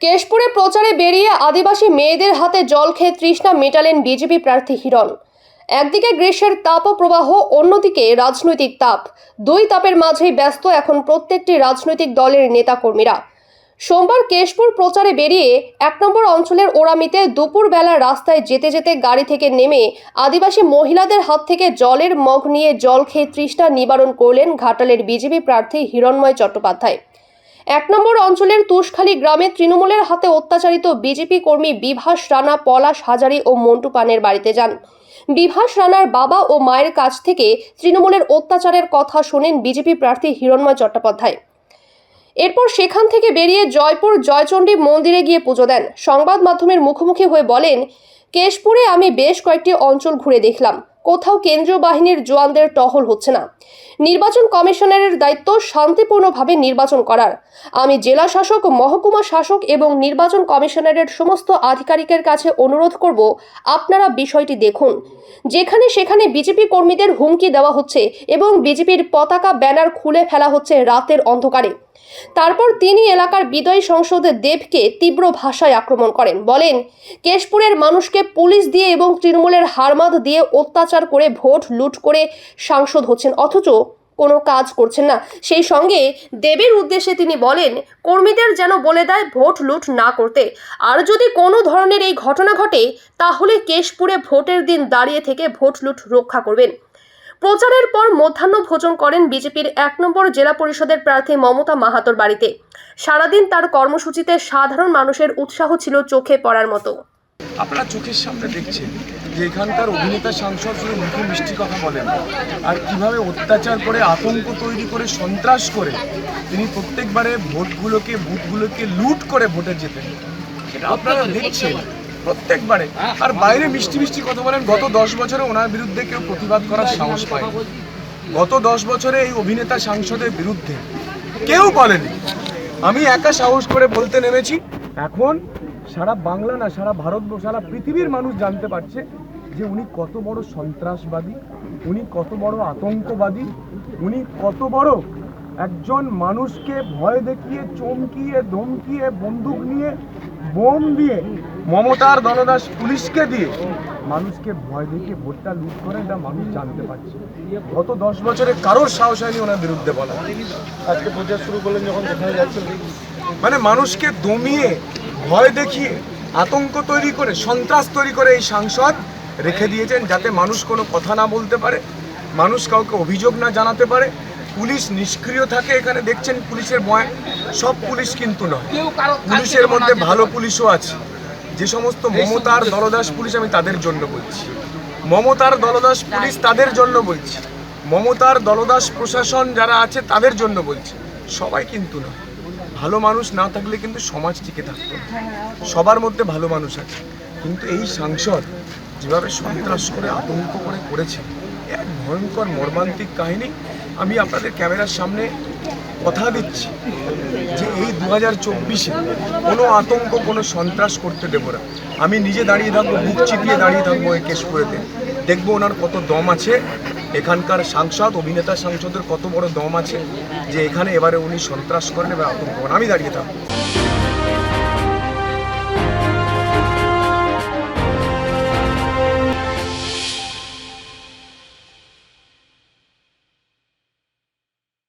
কেশপুরে প্রচারে বেরিয়ে আদিবাসী মেয়েদের হাতে জল খেয়ে তৃষ্ণা মেটালেন বিজেপি প্রার্থী হিরণ। একদিকে গ্রীষ্মের তাপপ্রবাহ, অন্যদিকে রাজনৈতিক তাপ। দুই তাপের মাঝেই ব্যস্ত এখন প্রত্যেকটি রাজনৈতিক দলের নেতাকর্মীরা। সোমবার কেশপুর প্রচারে বেরিয়ে এক নম্বর অঞ্চলের ওরামিতে দুপুরবেলা রাস্তায় যেতে যেতে গাড়ি থেকে নেমে আদিবাসী মহিলাদের হাত থেকে জলের মগ নিয়ে জল খেয়ে তৃষ্ণা নিবারণ করলেন ঘাটালের বিজেপি প্রার্থী হিরণময় চট্টোপাধ্যায়। এক নম্বর অঞ্চলের তুষখালী গ্রামে তৃণমূলের হাতে অত্যাচারিত বিজেপি কর্মী বিভাস রানা, পলাশ হাজারি ও মন্টু পানের বাড়িতে যান। বিভাস রানার বাবা ও মায়ের কাছ থেকে তৃণমূলের অত্যাচারের কথা শোনেন বিজেপি প্রার্থী হিরণময় চট্টোপাধ্যায়। এরপর সেখান থেকে বেরিয়ে জয়পুর জয়চণ্ডী মন্দিরে গিয়ে পুজো দেন। সংবাদ মাধ্যমের মুখোমুখি হয়ে বলেন, কেশপুরে আমি বেশ কয়েকটি অঞ্চল ঘুরে দেখলাম। কোথাও কেন্দ্রীয় বাহিনীর জোয়ানদের টহল হচ্ছে না। নির্বাচন কমিশনারের দায়িত্ব শান্তিপূর্ণভাবে নির্বাচন করার। আমি জেলা শাসক, মহকুমা শাসক এবং নির্বাচন কমিশনারের সমস্ত আধিকারিকের কাছে অনুরোধ করব, আপনারা বিষয়টি দেখুন। যেখানে সেখানে বিজেপি কর্মীদের হুমকি দেওয়া হচ্ছে এবং বিজেপির পতাকা ব্যানার খুলে ফেলা হচ্ছে রাতের অন্ধকারে। তারপর তিনি এলাকার বিদয়ী সংসদের দেবকে তীব্র ভাষায় আক্রমণ করেন। বলেন, কেশপুরের মানুষকে পুলিশ দিয়ে এবং তৃণমূলের হারমাদ দিয়ে অত্যাচার করে ভোট লুট করে সাংসদ হচ্ছেন, অথচ কোনো কাজ করছেন না। সেই সঙ্গে দেবের উদ্দেশ্যে তিনি বলেন, কর্মীদের যেন বলে দেয় ভোট লুট না করতে। আর যদি কোনো ধরনের এই ঘটনা ঘটে, তাহলে কেশপুরে ভোটের দিন দাঁড়িয়ে থেকে ভোট লুট রক্ষা করবেন। প্রচারের পর মধ্যাহ্ন ভোজন করেন বিজেপির এক নম্বর জেলা পরিষদের প্রার্থী মমতা মাহাতোর বাড়িতে। সারাদিন তার কর্মসূচিতে সাধারণ মানুষের উৎসাহ ছিল চোখে পড়ার মতো। আপনারা চোখের সামনে দেখছেন যে এখানকার অভিনেতা সাংসদ শুধু মুখে মিষ্টি কথা বলেন আর কীভাবে অত্যাচার করে আতঙ্ক তৈরি করে সন্ত্রাস করে তিনি প্রত্যেকবারে ভোটগুলোকে বুথগুলোকে লুট করে ভোটে যেতেন এটা আপনারা দেখছেন প্রত্যেকবারে। আর বাইরে মিষ্টি মিষ্টি কথা বলেন গত দশ বছরে ওনার বিরুদ্ধে কেউ প্রতিবাদ করার সাহস পায়নি। গত দশ বছরে এই অভিনেতা সাংসদের বিরুদ্ধে কেউ বলেনি। আমি একা সাহস করে বলতে নেমেছি। এখন সারা বাংলা না সারা ভারত সারা পৃথিবীর মানুষ জানতে পারছে যে উনি কত বড় সন্ত্রাসবাদী উনি কত বড় আতঙ্কবাদী উনি কত বড় একজন মানুষকে ভয় দেখিয়ে চমকিয়ে ধমকিয়ে বন্দুক নিয়ে বোম দিয়ে মমতার দলদাস পুলিশকে দিয়ে মানুষকে ভয় দেখিয়ে ভোটটা লুট করে এটা মানুষ জানতে পারছে। গত দশ বছরে কারোর সাহস হয়নি ওনার বিরুদ্ধে বলা আজকে প্রচার শুরু করলেন যখন কোথায় যাচ্ছেন। মানে মানুষকে দমিয়ে ভয় দেখিয়ে আতঙ্ক তৈরি করে সন্ত্রাস তৈরি করে এই সাংসদ রেখে দিয়েছেন যাতে মানুষ কোনো কথা না বলতে পারে মানুষ কাউকে অভিযোগ না জানাতে পারে। পুলিশ নিষ্ক্রিয় থাকে এখানে দেখছেন পুলিশের ভয়। সব পুলিশ কিন্তু নয়। পুলিশের মধ্যে ভালো পুলিশও আছে। যে সমস্ত মমতার দলদাস পুলিশ আমি তাদের জন্য বলছি। মমতার দলদাস পুলিশ তাদের জন্য বলছি। মমতার দলদাস প্রশাসন যারা আছে তাদের জন্য বলছি। সবাই কিন্তু না। ভালো মানুষ না থাকলে কিন্তু সমাজ টিকে থাকতো সবার মধ্যে ভালো মানুষ আছে। কিন্তু এই সাংসদ যেভাবে সন্ত্রাস করে আতঙ্ক করে করেছে এক ভয়ঙ্কর মর্মান্তিক কাহিনী আমি আপনাদের ক্যামেরার সামনে কথা দিচ্ছি যে এই দু হাজার চব্বিশে কোনো আতঙ্ক, কোনো সন্ত্রাস করতে দেবো না। আমি নিজে দাঁড়িয়ে থাকব, বুক চিপিয়ে দাঁড়িয়ে থাকব এই কেশপুরেতে দেখব ওনার কত দম আছে। এখানকার সাংসদ, অভিনেতা সাংসদের কত বড় দম আছে যে এখানে এবারে উনি সন্ত্রাস করেন এবার আতঙ্ক আমি দাঁড়িয়ে থাকব।